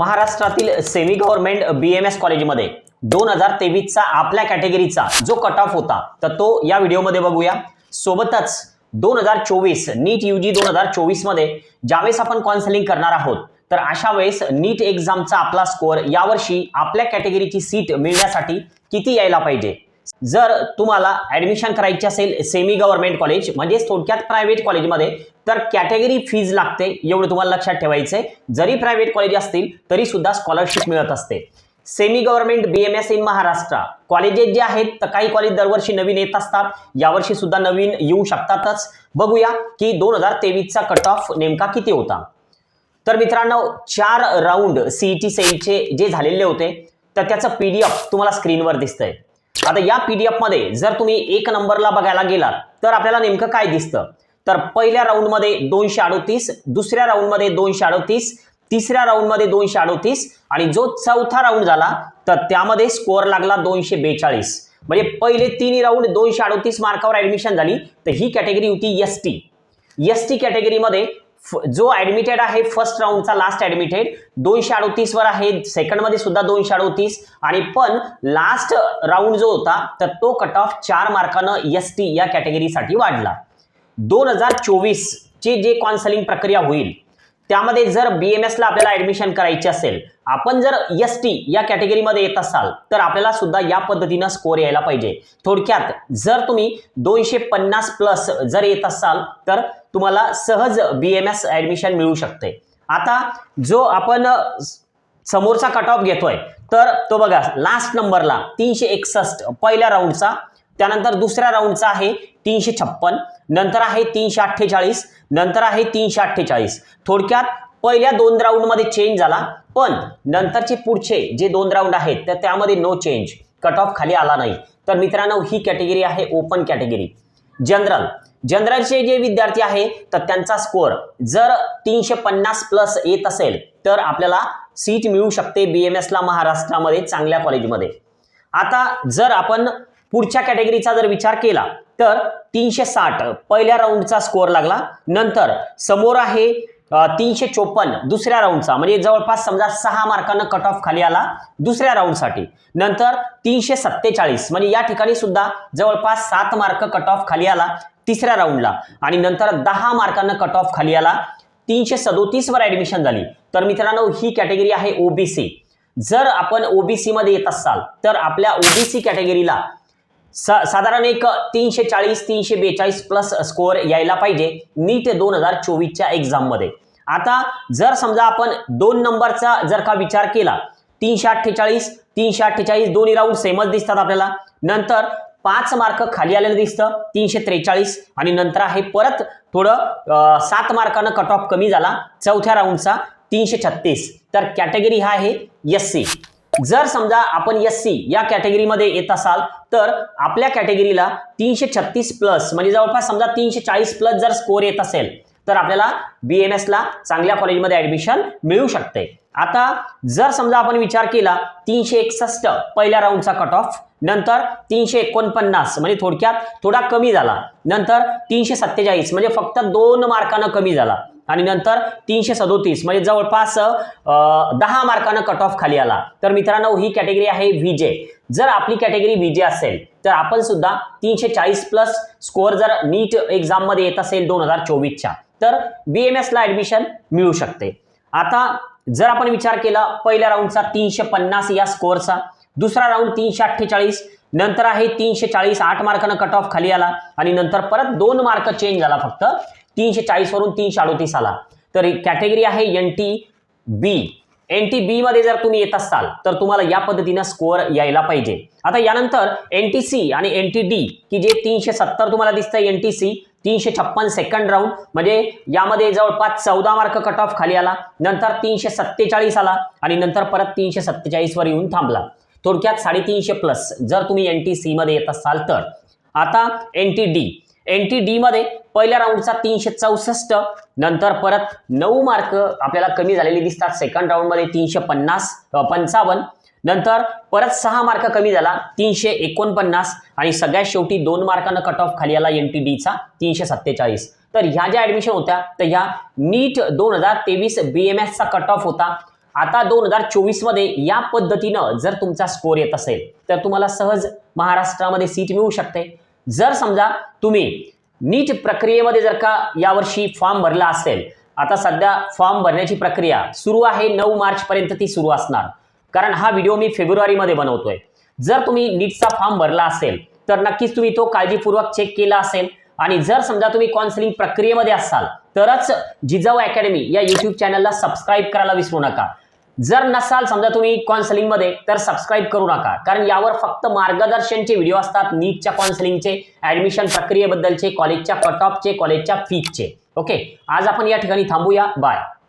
महाराष्ट्रातील semi government B M S कॉलेजमध्ये दोन हजार तेवीसचा आपल्या कॅटेगरीचा जो कट ऑफ होता तर तो या व्हिडिओमध्ये बघूया. सोबतच दोन हजार चोवीस नीट यू जी दोन हजार चोवीसमध्ये ज्यावेळेस आपण काउन्सिलिंग करणार आहोत तर अशा वेळेस नीट एक्झामचा आपला स्कोअर यावर्षी आपल्या कॅटेगरीची सीट मिळण्यासाठी किती यायला पाहिजे? जर तुम्हाला ऍडमिशन करायची असेल सेमी गव्हर्नमेंट कॉलेज म्हणजेच थोडक्यात प्रायव्हेट कॉलेजमध्ये तर कॅटेगरी फीज लागते एवढं तुम्हाला लक्षात ठेवायचंय. जरी प्रायव्हेट कॉलेज असतील तरी सुद्धा स्कॉलरशिप मिळत असते. Semi government B M S in Maharashtra colleges जे आहेत तर काही कॉलेज दरवर्षी नवीन येत असतात. यावर्षी सुद्धा नवीन येऊ शकतातच. बघूया की दोन हजार तेवीसचा कट ऑफ नेमका किती होता. तर मित्रांनो चार राऊंड सीईटी सेलचे जे झालेले होते तर त्याचं पीडीएफ तुम्हाला स्क्रीनवर दिसतंय. आता या पीडीएफमध्ये जर तुम्ही एक नंबरला बघायला गेलात तर आपल्याला नेमकं काय दिसतं? तर पहिल्या राऊंडमध्ये दोनशे अडोतीस दुसऱ्या राऊंडमध्ये दोनशे अडोतीस तिसऱ्या राऊंडमध्ये दोनशे अडोतीस आणि जो चौथा राऊंड झाला तर त्यामध्ये स्कोअर लागला दोनशे बेचाळीस. म्हणजे पहिले तिन्ही राऊंड दोनशे अडोतीस मार्कावर ऍडमिशन झाली तर ही कॅटेगरी होती एस टी एस टी कॅटेगरीमध्ये जो ऍडमिटेड आहे फर्स्ट राऊंडचा लास्ट ऍडमिटेड दोनशे अडोतीस वर आहे. सेकंडमध्ये सुद्धा दोनशे अडोतीस. आणि पण लास्ट राऊंड जो होता तर तो कट ऑफ चार मार्कानं एस टी या कॅटेगरीसाठी वाढला. दोन हजार चोवीस ची जे काउन्सिलिंग प्रक्रिया होईल त्यामध्ये जर बी एम एसला आपल्याला ऍडमिशन करायची असेल आपण जर एस टी या कॅटेगरीमध्ये येत असाल तर आपल्याला सुद्धा या पद्धतीनं स्कोअर यायला पाहिजे. थोडक्यात जर तुम्ही दोनशे पन्नास प्लस जर येत असाल तर तुम्हाला सहज बी एम एस ऍडमिशन मिळू शकते. आता जो आपण समोरचा कट ऑफ घेतोय तर तो बघा लास्ट नंबरला तीनशे एकसष्ट पहिल्या राऊंडचा त्यानंतर दुसऱ्या राऊंडचा आहे तीनशे छप्पन नंतर आहे तीनशे अठ्ठेचाळीस नंतर आहे तीनशे अठ्ठेचाळीस. थोडक्यात पहिल्या दोन राऊंडमध्ये चेंज झाला पण नंतरचे पुढचे जे दोन राऊंड आहेत तर त्यामध्ये नो चेंज कट ऑफ खाली आला नाही. तर मित्रांनो ही कॅटेगरी आहे ओपन कॅटेगरी जनरल जनरलचे जे विद्यार्थी आहे तर त्यांचा स्कोअर जर तीनशे पन्नास प्लस येत असेल तर आपल्याला सीट मिळू शकते बी एम एसला महाराष्ट्रामध्ये चांगल्या कॉलेजमध्ये आता जर आपण पुढच्या कॅटेगरीचा जर विचार केला तर तीनशे साठ पहिल्या राऊंडचा स्कोअर लागला. नंतर समोर आहे तीनशे चोपन्न दुसऱ्या राऊंडचा म्हणजे जवळपास समजा सहा मार्कानं कट ऑफ खाली आला दुसऱ्या राऊंडसाठी नंतर तीनशे सत्तेचाळीस म्हणजे या ठिकाणी सुद्धा जवळपास सात मार्क कट ऑफ खाली आला. तिसऱ्या राऊंडला आणि नंतर दहा मार्कांना कट ऑफ खाली आला. तीनशे सदोतीस वर ऍडमिशन झाली. तर मित्रांनो ही कॅटेगरी आहे ओबीसी जर आपण ओबीसी मध्ये येत असाल तर आपल्या ओबीसी कॅटेगरीला सा साधारण एक तीनशे चाळीस तीनशे बेचाळीस प्लस स्कोअर यायला पाहिजे. नीट दोन हजार चोवीसच्या एक्झाममध्ये आता जर समजा आपण दोन नंबरचा जर का विचार केला तीनशे अठ्ठेचाळीस तीनशे अठ्ठेचाळीस दोन्ही राऊंड सेमच दिसतात आपल्याला. नंतर पाच मार्क खाली आलेलं दिसतं तीनशे त्रेचाळीस. आणि नंतर आहे परत थोडं सात मार्कानं कट ऑफ कमी झाला. चौथ्या राऊंडचा तीनशे छत्तीस. तर कॅटेगरी हा आहे एस सी जर समजा आपण एस सी या कॅटेगरीमध्ये येत असाल तर आपल्या कॅटेगरीला तीनशे छत्तीस प्लस म्हणजे जवळपास समजा तीनशे चाळीस प्लस जर स्कोअर येत असेल तर आपल्याला बी एम एसला चांगल्या कॉलेजमध्ये ऍडमिशन मिळू शकते. आता जर समजा आपण विचार केला तीनशे एकसष्ट पहिल्या राऊंडचा कट ऑफ नंतर तीनशे एकोणपन्नास म्हणजे थोडक्यात थोडा कमी झाला. नंतर तीनशे सत्तेचाळीस म्हणजे फक्त दोन मार्कानं कमी झाला. आणि नंतर तीनशे सदोतीस म्हणजे जवळपास दहा मार्कानं कट ऑफ खाली आला. तर मित्रांनो ही कॅटेगरी आहे व्हीजे जर आपली कॅटेगरी व्हीजे असेल तर आपण सुद्धा तीनशे चाळीस प्लस स्कोअर जर नीट एक्झाममध्ये येत असेल दोन हजार चोवीसच्या तर बी एम एसला ऍडमिशन मिळू शकते. आता जर आपण विचार केला पहिल्या राऊंडचा तीनशे पन्नास या स्कोअरचा दुसरा राऊंड तीनशे अठ्ठेचाळीस नंतर आहे तीनशे चाळीस आठ मार्कानं कट ऑफ खाली आला आणि नंतर परत दोन मार्क चेंज झाला फक्त तीनशे चाळीस वरून तीनशे अडोतीस आला. तर कॅटेगरी आहे N T B N T B मध्ये जर तुम्ही येत असाल तर तुम्हाला या पद्धतीनं स्कोअर यायला पाहिजे. आता यानंतर एन टी सी आणि एन टी डी की जे तीनशे सत्तर तुम्हाला दिसतंय एन टी सी तीनशे छप्पन सेकंड राऊंड म्हणजे यामध्ये जवळपास चौदा मार्क कट ऑफ खाली आला नंतर तीनशे सत्तेचाळीस आला आणि नंतर परत तीनशे सत्तेचाळीस वर येऊन थांबला. थोडक्यात साडेतीनशे प्लस जर तुम्ही एन टी सीमध्ये येत असाल तर. आता N T D N T डीमध्ये पहिल्या राऊंडचा तीनशे चौसष्ट. नंतर परत नऊ मार्क आपल्याला कमी झालेले दिसतात. सेकंड राऊंडमध्ये तीनशे पन्नास पंचावन्न. नंतर परत सहा मार्क कमी झाला तीनशे एकोणपन्नास. आणि सगळ्यात शेवटी दोन मार्कानं कट ऑफ खाली आला एन टी डीचा तीनशे सत्तेचाळीस. तर ह्या ज्या ऍडमिशन होत्या तर ह्या नीट दोन हजार तेवीस बी एम एसचा कट ऑफ होता. आता दोन हजार चोवीसमध्ये या पद्धतीनं जर तुमचा स्कोर येत असेल तर तुम्हाला सहज महाराष्ट्रामध्ये सीट मिळू शकते. जर समजा तुम्ही नीट प्रक्रियेमध्ये जर का यावर्षी फॉर्म भरला असेल आता सध्या फॉर्म भरण्याची प्रक्रिया सुरू आहे नऊ मार्च पर्यंत ती सुरू असणार. कारण हा व्हिडिओ मी फेब्रुवारीमध्ये बनवतोय. जर तुम्ही नीटचा फॉर्म भरला असेल तर नक्कीच तुम्ही तो काळजीपूर्वक चेक केला असेल. आणि जर समजा तुम्ही काउन्सिलिंग प्रक्रियेमध्ये असाल तरच जिजाऊ अकॅडमी या युट्यूब चॅनलला सबस्क्राईब करायला विसरू नका. जर नसाल समजा तुम्ही काउन्सिलिंगमध्ये तर सबस्क्राईब करू नका. कारण यावर फक्त मार्गदर्शनचे व्हिडिओ असतात नीटच्या काउन्सिलिंगचे ऍडमिशन प्रक्रियेबद्दलचे कॉलेजच्या कट ऑफचे कॉलेजच्या फीजचे ओके आज आपण या ठिकाणी थांबूया. बाय